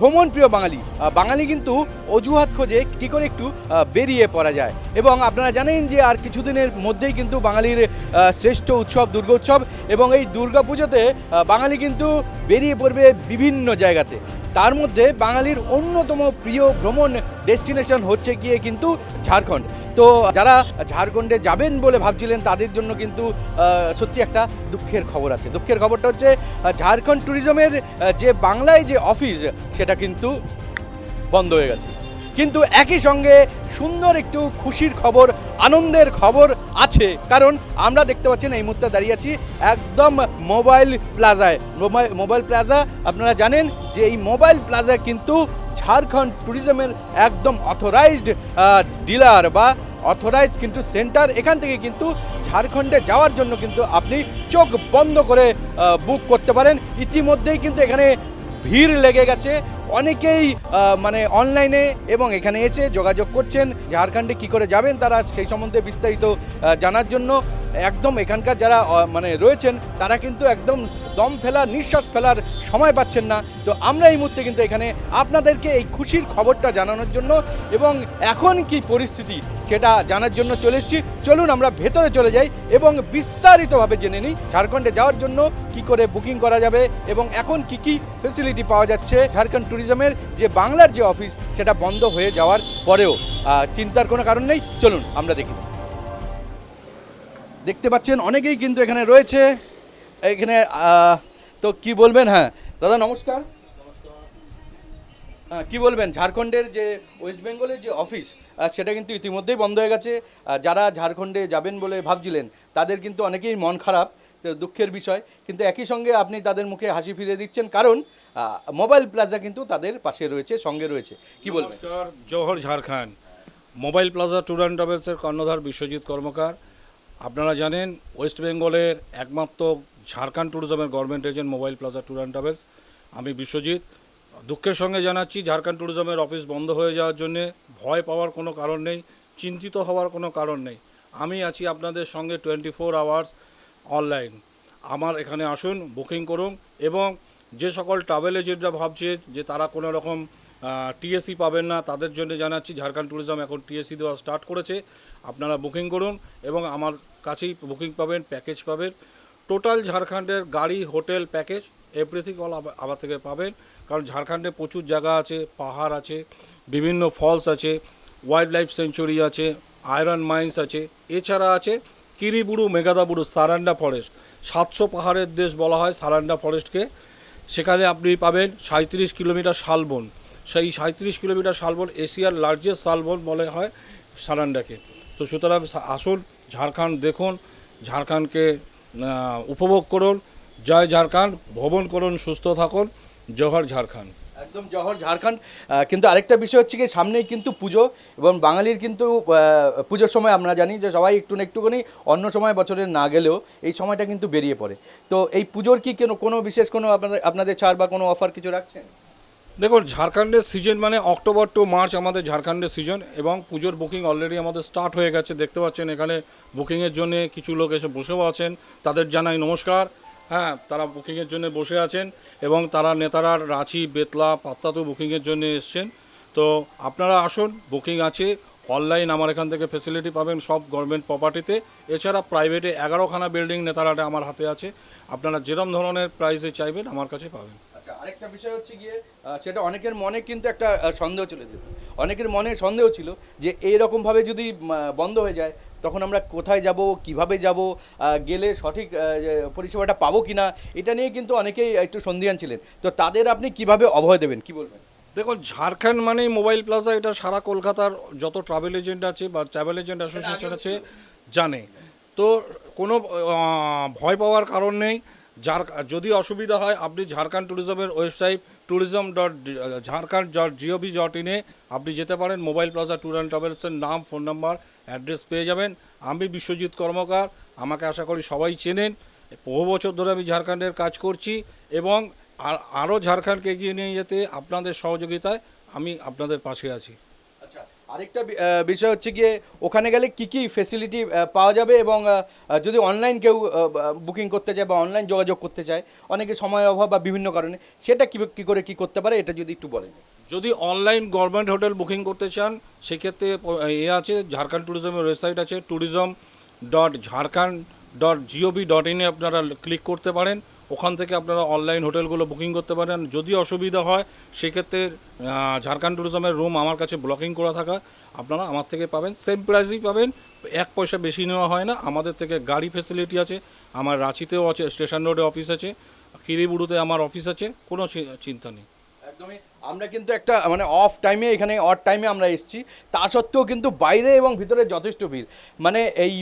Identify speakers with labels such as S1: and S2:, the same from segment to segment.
S1: ভ্রমণ প্রিয় বাঙালি বাঙালি কিন্তু অজুহাত খোঁজে কী করে একটু বেরিয়ে পড়া যায়। এবং আপনারা জানেন যে আর কিছুদিনের মধ্যেই কিন্তু বাঙালির শ্রেষ্ঠ উৎসব দুর্গোৎসব এবং এই দুর্গাপুজোতে পুজোতে বাঙালি কিন্তু বেরিয়ে পড়বে বিভিন্ন জায়গাতে। তার মধ্যে বাঙালির অন্যতম প্রিয় ভ্রমণ ডেস্টিনেশন হচ্ছে গিয়ে কিন্তু ঝাড়খণ্ড। তো যারা ঝাড়খণ্ডে যাবেন বলে ভাবছিলেন, তাদের জন্য কিন্তু সত্যি একটা দুঃখের খবর আছে। দুঃখের খবরটা হচ্ছে ঝাড়খণ্ড ট্যুরিজমের যে বাংলায় যে অফিস সেটা কিন্তু বন্ধ হয়ে গেছে। কিন্তু একই সঙ্গে সুন্দর একটু খুশির খবর, আনন্দের খবর আছে। কারণ আমরা দেখতে পাচ্ছেন এই মুহূর্তে দাঁড়িয়ে আছি একদম মোবাইল প্লাজায়। মোবাইল প্লাজা, আপনারা জানেন যে এই মোবাইল প্লাজা কিন্তু ঝাড়খণ্ড ট্যুরিজমের একদম অথরাইজড ডিলার বা অথরাইজ কিন্তু সেন্টার। এখান থেকে কিন্তু ঝাড়খণ্ডে যাওয়ার জন্য কিন্তু আপনি চোখ বন্ধ করে বুক করতে পারেন। ইতিমধ্যেই কিন্তু এখানে ভিড় লেগে গেছে। অনেকেই মানে অনলাইনে এবং এখানে এসে যোগাযোগ করছেন ঝাড়খণ্ডে কি করে যাবেন তারা সেই সম্বন্ধে বিস্তারিত জানার জন্য। একদম এখানকার যারা মানে রয়েছেন, তারা কিন্তু একদম দম ফেলার, নিঃশ্বাস ফেলার সময় পাচ্ছেন না। তো আমরা এই মুহূর্তে কিন্তু এখানে আপনাদেরকে এই খুশির খবরটা জানানোর জন্য এবং এখন কি পরিস্থিতি সেটা জানার জন্য চলে এসেছি। চলুন আমরা ভেতরে চলে যাই এবং বিস্তারিতভাবে জেনে নিই ঝাড়খণ্ডে যাওয়ার জন্য কি করে বুকিং করা যাবে এবং এখন কি কি ফেসিলিটি পাওয়া যাচ্ছে ঝাড়খণ্ড ট্যুরিজমের যে বাংলার যে অফিস সেটা বন্ধ হয়ে যাওয়ার পরেও চিন্তার কোনো কারণ নেই। চলুন, আমরা দেখি। দেখতে পাচ্ছেন, অনেকেই কিন্তু এখানে রয়েছে। এখানে তো কি বলবেন? হ্যাঁ। দাদা, নমস্কার। হ্যাঁ কি বলবেন? ঝাড়খণ্ডের যে, ওয়েস্ট বেঙ্গলের যে অফিস সেটা কিন্তু ইতিমধ্যেই বন্ধ হয়ে গেছে। যারা ঝাড়খণ্ডে যাবেন বলে ভাবছিলেন, তাদের কিন্তু অনেকেই মন খারাপ দুঃখের বিষয়। কিন্তু একই সঙ্গে আপনি তাদের মুখে হাসি ফিরে দিচ্ছেন। কারণ মোবাইল প্লাজা কিন্তু তাদের পাশে রয়েছে, সঙ্গে রয়েছে। কি বলবেন?
S2: Jawahar Jharkhand. Mobile plaza tour and ট্রাভেলসের কর্ণধার বিশ্বজিৎ কর্মকার। আপনারা জানেন, ওয়েস্ট বেঙ্গলের একমাত্র Jharkhand ট্যুরিজমের government agent mobile plaza tour and travels আমি বিশ্বজিৎ। দুঃখের সঙ্গে জানাচ্ছি, ঝাড়খণ্ড ট্যুরিজমের অফিস বন্ধ হয়ে যাওয়ার জন্যে ভয় পাওয়ার কোনো কারণ নেই, চিন্তিত হওয়ার কোনো কারণ নেই। আমি আছি আপনাদের সঙ্গে টোয়েন্টি ফোর আওয়ার্স অনলাইন আমার এখানে আসুন বুকিং করুন এবং যে সকল ট্রাভেল এজেন্টরা ভাবছে যে তারা কোনো রকম টিএসি পাবেন না, তাদের জন্য জানাচ্ছি, ঝাড়খণ্ড ট্যুরিজম এখন টিএসি দেওয়া স্টার্ট করেছে। আপনারা বুকিং করুন এবং আমার কাছেই বুকিং পাবেন প্যাকেজ পাবেন। টোটাল ঝাড়খণ্ডের গাড়ি হোটেল প্যাকেজ এভরিথিং অল আমার থেকে পাবেন। কারণ ঝাড়খণ্ডে প্রচুর জায়গা আছে, পাহাড় আছে, বিভিন্ন ফলস আছে ওয়াইল্ড লাইফ সেঞ্চুরি আছে আয়রন মাইন্স আছে, এছাড়া আছে কিরিবুড়ু মেগাদাবুড়ু সারান্ডা ফরেস্ট সাতশো পাহাড়ের দেশ বলা হয় সারান্ডা ফরেস্টকে সেখানে আপনি পাবেন সাঁত্রিশ কিলোমিটার শালবন। সেই সাঁত্রিশ কিলোমিটার শালবন এশিয়ার লার্জেস্ট শালবন বলে হয় সারান্ডাকে তো সুতরাং আসুন ঝাড়খণ্ড দেখুন, ঝাড়খণ্ডকে উপভোগ করুন। জয় ঝাড়খণ্ড, ভ্রমণ করুন, সুস্থ থাকুন। জহর ঝাড়খণ্ড।
S1: একদম জহর, ঝাড়খণ্ড। কিন্তু আরেকটা বিষয় হচ্ছে কি, সামনেই কিন্তু পুজো এবং বাঙালির কিন্তু পুজোর সময় আমরা জানি যে সবাই একটু না একটুখানি অন্য সময় বছরে না গেলেও এই সময়টা কিন্তু বেরিয়ে পড়ে। তো এই পুজোর কি কোনো কোনো বিশেষ কোনো আপনাদের আপনাদের ছাড় বা কোনো অফার কিছু রাখছেন?
S2: দেখুন, ঝাড়খণ্ডের সিজন মানে অক্টোবর টু মার্চ আমাদের ঝাড়খণ্ডের সিজন এবং পুজোর বুকিং অলরেডি আমাদের স্টার্ট হয়ে গেছে। দেখতে পাচ্ছেন এখানে বুকিংয়ের জন্য কিছু লোক এসে বসেও আছেন। তাদের জানাই নমস্কার। হ্যাঁ তারা বুকিংয়ের জন্য বসে আছেন। এবং তারা নেতারা রাঁচি, বেতলা পাত্তাতো বুকিংয়ের জন্য এসছেন। তো আপনারা আসুন, বুকিং আছে, অনলাইন আমার এখান থেকে ফেসিলিটি পাবেন সব গভর্নমেন্ট প্রপার্টিতে এছাড়া প্রাইভেটে এগারোখানা বিল্ডিং নেতারাটা আমার হাতে আছে। আপনারা যেরকম ধরনের প্রাইসে চাইবেন, আমার কাছে পাবেন।
S1: আচ্ছা আরেকটা বিষয় হচ্ছে গিয়ে সেটা অনেকের মনে কিন্তু একটা সন্দেহ চলে যেত। অনেকের মনে সন্দেহ ছিল যে এইরকমভাবে যদি বন্ধ হয়ে যায় তখন আমরা কোথায় যাব, কীভাবে যাব গেলে সঠিক পরিষেবাটা পাবো কি না এটা নিয়ে কিন্তু অনেকেই একটু সন্দিহান ছিলেন। তো তাদের আপনি কীভাবে অভয় দেবেন, কি বলবেন?
S2: দেখুন, ঝাড়খণ্ড মানেই মোবাইল প্লাজা, এটা সারা কলকাতার যত ট্রাভেল এজেন্ট আছে বা ট্রাভেল এজেন্ট অ্যাসোসিয়েশন আছে, জানে। তো কোনো ভয় পাওয়ার কারণ নেই। যার, যদি অসুবিধা হয়, আপনি Jharkhand ট্যুরিজমের website tourism dot Jharkhand dot gov dot ইনে আপনি যেতে পারেন। মোবাইল প্লাজা ট্যুর অ্যান্ড ট্রাভেলসের নাম ফোন নাম্বার অ্যাড্রেস পেয়ে যাবেন। আমি বিশ্বজিৎ কর্মকার, আমাকে আশা করি সবাই চেনেন। বহু বছর ধরে আমি ঝাড়খণ্ডের কাজ করছি এবং আর, আরও ঝাড়খণ্ডকে এগিয়ে নিয়ে যেতে আপনাদের সহযোগিতায় আমি আপনাদের পাশে আছি।
S1: আরেকটা বিষয় হচ্ছে গিয়ে ওখানে গেলে কি কি ফেসিলিটি পাওয়া যাবে এবং যদি অনলাইন কেউ বুকিং করতে চায় বা অনলাইন যোগাযোগ করতে চায়, অনেকে সময় অভাব বা বিভিন্ন কারণে, সেটা কী কী করে কি করতে পারে এটা যদি একটু বলেন।
S2: যদি অনলাইন গভর্নমেন্ট হোটেল বুকিং করতে চান, সেক্ষেত্রে এ আছে ঝাড়খণ্ড ট্যুরিজমের ওয়েবসাইট আছে tourism dot Jharkhand dot gov dot ইনে আপনারা ক্লিক করতে পারেন। ওখান থেকে আপনারা অনলাইন হোটেলগুলো বুকিং করতে পারেন। যদি অসুবিধা হয়, সেক্ষেত্রে ঝাড়খণ্ড ট্যুরিজমের রুম আমার কাছে ব্লকিং করা থাকা। আপনারা আমার থেকে পাবেন। সেম প্রাইসেই পাবেন। এক পয়সা বেশি নেওয়া হয় না। আমাদের থেকে গাড়ি ফেসিলিটি আছে। আমার রাঁচিতেও আছে, স্টেশন রোডে অফিস আছে। কিরিবুড়ুতে আমার অফিস আছে। কোনো চিন্তা নেই।
S1: একদমই আমরা কিন্তু একটা মানে অফ টাইমে এখানে অড টাইমে আমরা এসেছি। তা সত্ত্বেও কিন্তু বাইরে এবং ভিতরে যথেষ্ট ভিড়। মানে এই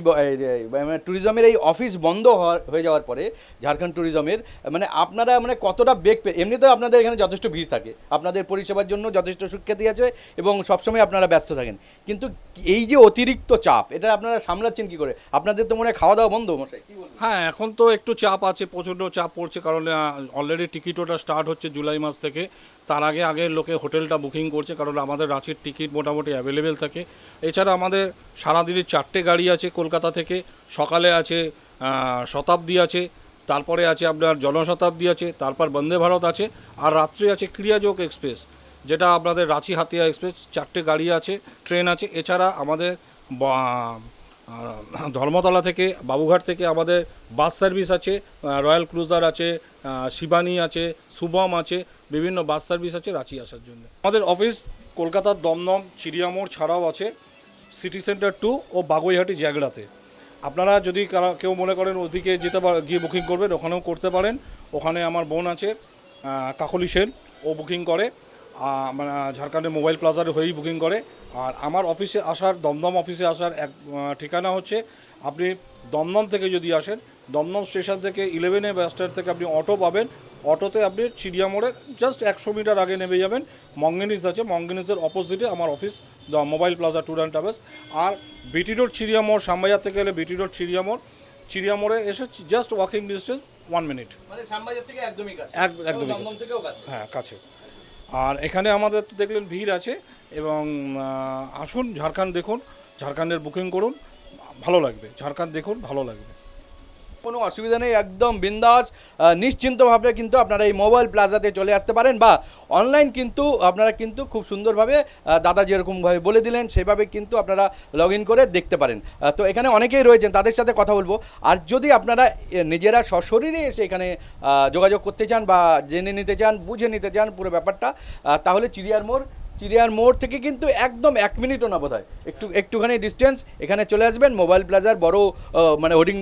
S1: মানে ট্যুরিজমের এই অফিস বন্ধ হয়ে যাওয়ার পরে, ঝাড়খণ্ড ট্যুরিজমের মানে আপনারা মানে কতটা বেগ পে, এমনিতেও আপনাদের এখানে যথেষ্ট ভিড় থাকে। আপনাদের পরিষেবার জন্য যথেষ্ট সুখ্যাতি আছে এবং সবসময় আপনারা ব্যস্ত থাকেন। কিন্তু এই যে অতিরিক্ত চাপ, এটা আপনারা সামলাচ্ছেন কি করে? আপনাদের তো মনে হয় খাওয়া দাওয়া বন্ধ মশাই
S2: হ্যাঁ এখন তো একটু চাপ আছে, প্রচণ্ড চাপ পড়ছে, কারণ অলরেডি টিকিট ওটা স্টার্ট হচ্ছে জুলাই মাস থেকে। তার আগে আগে লোকে হোটেলটা বুকিং করছে, কারণ আমাদের রাঁচির টিকিট মোটামুটি অ্যাভেলেবেল থাকে। এছাড়া আমাদের সারাদিনের চারটে গাড়ি আছে কলকাতা থেকে, সকালে আছে শতাব্দী আছে, তারপরে আছে আপনার জনশতাব্দী আছে, তারপর বন্দে ভারত আছে, আর রাত্রে আছে ক্রিয়াযোগ এক্সপ্রেস, যেটা আপনাদের রাঁচি হাতিয়া এক্সপ্রেস, চারটে গাড়ি আছে, ট্রেন আছে। এছাড়া আমাদের ধর্মতলা থেকে, বাবুঘাট থেকে আমাদের বাস সার্ভিস আছে রয়্যাল ক্রুজার আছে শিবানী আছে, শুভম আছে বিভিন্ন বাস সার্ভিস আছে রাঁচি আসার জন্য। আমাদের অফিস কলকাতার দমদম, চিড়িয়ামোড় ছাড়াও আছে সিটি সেন্টার টু ও বাগুইহাটি জ্যাগড়াতে। আপনারা যদি কেউ মনে করেন ওদিকে যেতে পার গিয়ে বুকিং করবেন, ওখানেও করতে পারেন। ওখানে আমার বোন আছে কাকলি সেন, ও বুকিং করে। মানে ঝাড়খণ্ডের মোবাইল প্লাজার হয়েই বুকিং করে। আর আমার অফিসে আসার, দমদম অফিসে আসার এক ঠিকানা হচ্ছে, আপনি দমদম থেকে যদি আসেন, দমদম স্টেশন থেকে ইলেভেনে বাস থেকে আপনি অটো পাবেন। অটোতে আপনি চিড়িয়া মোড়ের জাস্ট একশো মিটার আগে নেমে যাবেন। মঙ্গেনিস আছে মঙ্গেনিসের অপোজিটে আমার office the mobile plaza tour and travels R BT road চিড়িয়া মোড় শ্যামবাজার থেকে এলে বিটি রোড চিড়িয়া মোড়। চিড়িয়া মোড়ে এসে just walking distance one minute
S1: মানে একদমই
S2: হ্যাঁ কাছে। আর এখানে আমাদের তো দেখলেন ভিড় আছে এবং আসুন ঝাড়খণ্ড দেখুন ঝাড়খণ্ডের বুকিং করুন ভালো লাগবে। ঝাড়খণ্ড দেখুন ভালো লাগবে।
S1: কোনো অসুবিধা নেই, একদম বিন্দাস। নিশ্চিন্তভাবে কিন্তু আপনারা এই মোবাইল প্লাজাতে চলে আসতে পারেন বা অনলাইন কিন্তু আপনারা কিন্তু খুব সুন্দরভাবে দাদা যেরকমভাবে বলে দিলেন, সেভাবে কিন্তু আপনারা লগ করে দেখতে পারেন। তো এখানে অনেকেই রয়েছেন, তাদের সাথে কথা বলব। আর যদি আপনারা নিজেরা সশরীরে এসে এখানে যোগাযোগ করতে চান বা জেনে নিতে চান, বুঝে নিতে চান পুরো ব্যাপারটা তাহলে চিড়িয়ার মোড় চিড়িয়ার মোড় থেকে কিন্তু একদম এক মিনিটও না বোধ একটু, একটুখানি ডিস্টেন্স এখানে চলে আসবেন মোবাইল প্লাজার বড় মানে হোর্ডিং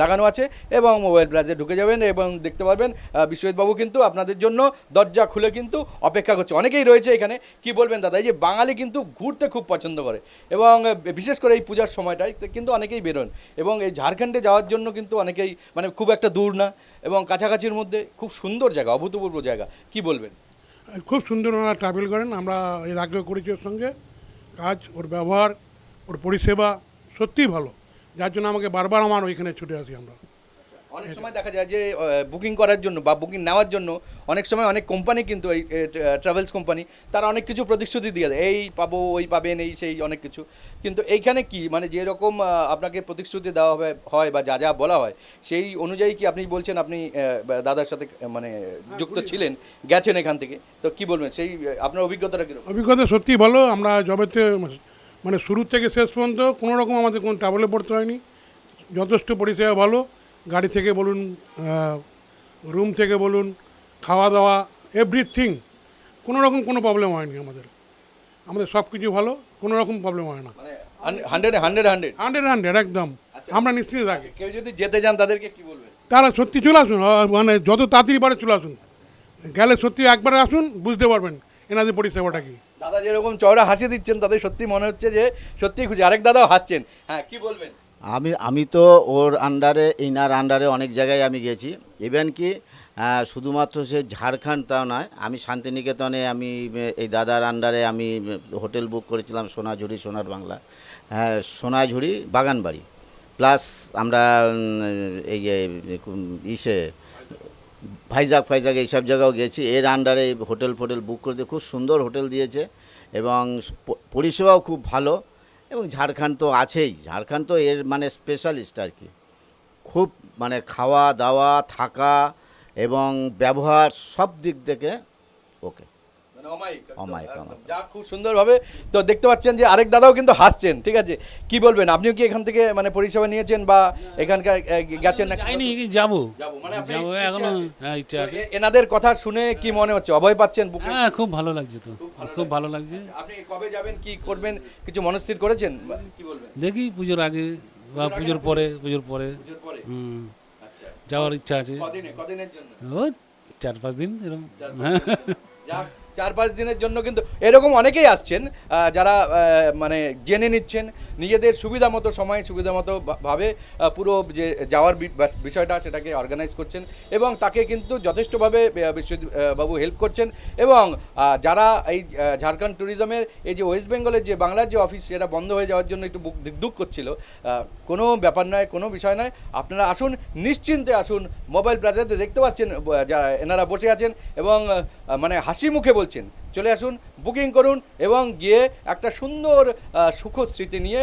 S1: লাগানো আছে এবং মোবাইল প্লাজায় ঢুকে যাবেন এবং দেখতে পারবেন বিশ্বজিৎবাবু কিন্তু আপনাদের জন্য দরজা খুলে কিন্তু অপেক্ষা করছে। অনেকেই রয়েছে এখানে। কি বলবেন দাদা? এই যে বাঙালি কিন্তু ঘুরতে খুব পছন্দ করে এবং বিশেষ করে এই পূজার সময়টায় কিন্তু অনেকেই বেরোন এবং এই ঝাড়খণ্ডে যাওয়ার জন্য কিন্তু অনেকেই মানে খুব একটা দূর না এবং কাছাকাছির মধ্যে খুব সুন্দর জায়গা, অভূতপূর্ব জায়গা। কি বলবেন?
S3: খুব সুন্দর ওনারা ট্রাভেল করেন। আমরা এর আগেও করেছি ওর সঙ্গে। কাজ, ওর ব্যবহার, ওর পরিষেবা সত্যিই ভালো। যার জন্য আমাকে বারবার আমার ওইখানে ছুটে আসি আমরা।
S1: অনেক সময় দেখা যায় যে বুকিং করার জন্য বা বুকিং নেওয়ার জন্য অনেক সময় অনেক কোম্পানি কিন্তু এই ট্রাভেলস কোম্পানি তারা অনেক কিছু প্রতিশ্রুতি দিয়ে দেয়। এই পাবো ওই পাবেন এই সেই অনেক কিছু। কিন্তু এইখানে কি? মানে যেরকম আপনাকে প্রতিশ্রুতি দেওয়া হবে হয় বা যা যা বলা হয় সেই অনুযায়ী কি আপনি বলছেন আপনি দাদার সাথে মানে যুক্ত ছিলেন গেছেন এখান থেকে তো কি বলবেন? সেই আপনার অভিজ্ঞতাটা কীরকম?
S3: অভিজ্ঞতা সত্যিই ভালো। আমরা জবেতে মানে শুরু থেকে শেষ পর্যন্ত কোনো রকম আমাদের কোনো ট্রাভেলে পড়তে হয়নি। যথেষ্ট পরিষেবা ভালো। গাড়ি থেকে বলুন রুম থেকে বলুন খাওয়া দাওয়া এভরিথিং কোনো রকম কোনো প্রবলেম হয়নি আমাদের। আমাদের সব কিছু ভালো কোনো রকম প্রবলেম হয় না।
S1: Hundred hundred hundred
S3: hundred hundred একদম। আমরা নিশ্চিত থাকি
S1: কেউ যদি যেতে চান তাদেরকে কি বলবেন?
S3: তারা সত্যি চলে আসুন মানে যত তাড়াতাড়ি পারে চলে আসুন। গেলে সত্যি একবারে আসুন বুঝতে পারবেন এনাদের পরিষেবাটা কি।
S1: দাদা যেরকম চওড়া হাসি দিচ্ছেন তাদের সত্যি মনে হচ্ছে যে সত্যি খুশি। আরেক দাদাও হাসছেন। হ্যাঁ কি বলবেন?
S4: আমি আমি তো ওর আন্ডারে ইনার আন্ডারে অনেক জায়গায় আমি গেছি। ইভেন কি শুধুমাত্র সে ঝাড়খণ্ড তাও নয়, আমি শান্তিনিকেতনে আমি, এই দাদার আন্ডারে আমি হোটেল বুক করেছিলাম সোনাঝুরি, সোনার বাংলা। হ্যাঁ সোনাঝুরি বাগানবাড়ি। প্লাস আমরা এই যে ইসে ভাইজাগ ফাইজাগ এইসব জায়গাও গেছি। এর আন্ডারে হোটেল ফোটেল বুক করে দিয়ে খুব সুন্দর হোটেল দিয়েছে এবং পরিষেবাও খুব ভালো। এবং ঝাড়খণ্ড তো আছেই। ঝাড়খণ্ড তো এর মানে স্পেশালিস্ট আর কি। খুব মানে খাওয়া দাওয়া থাকা এবং ব্যবহার সব দিক থেকে ওকে
S1: মানে খুব সুন্দরভাবে তো দেখতে পাচ্ছেন যে আরেক দাদাও কিন্তু হাসছেন ঠিক আছে? কি বলবেন? আপনিও কি এখান থেকে মানে পরিষেবা নিয়েছেন বা এখানকার গেছেন না?
S5: যাব।
S1: যাব, মানে?
S5: হ্যাঁ
S1: এনাদের কথা শুনে কি মনে হচ্ছে? অভয় পাচ্ছেন
S5: হ্যাঁ খুব ভালো লাগছে তো। খুব ভালো লাগছে।
S1: আপনি কবে যাবেন? কি করবেন? কিছু মনস্থির করেছেন? কি বলবেন?
S5: দেখি পুজোর আগে বা পুজোর পরে পুজোর পরে। হুম।
S1: আচ্ছা।
S5: যাওয়ার ইচ্ছা আছে।
S1: কদিনের জন্য?
S5: ও চার পাঁচ দিন এরকম।
S1: চার পাঁচ দিনের জন্য কিন্তু এরকম অনেকেই আসছেন যারা মানে জেনে নিচ্ছেন, নিজেদের সুবিধা মতো সময়, সুবিধা মতো ভাবে পুরো যে যাওয়ার বিষয়টা সেটাকে অর্গানাইজ করছেন এবং তাকে কিন্তু যথেষ্টভাবে বাবু হেল্প করছেন এবং যারা এই ঝাড়খণ্ড ট্যুরিজমের এই যে ওয়েস্ট বেঙ্গলের যে বাংলার যে অফিস সেটা বন্ধ হয়ে যাওয়ার জন্য একটু বুক করছিল কোনো ব্যাপার নয়, কোনো বিষয় নয়, আপনারা আসুন, নিশ্চিন্তে আসুন মোবাইল প্লাজাতে দেখতে পাচ্ছেন এনারা বসে আছেন এবং মানে হাসি মুখে বলছেন। চলে আসুন বুকিং করুন এবং গিয়ে একটা সুন্দর সুখ স্মৃতি নিয়ে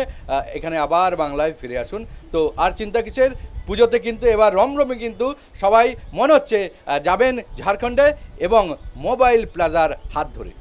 S1: এখানে আবার বাংলায় ফিরে আসুন। তো আর চিন্তা কিসের? পুজোতে কিন্তু এবার রমরমে কিন্তু সবাই মনে হচ্ছে যাবেন ঝাড়খণ্ডে এবং মোবাইল প্লাজার হাত ধরে।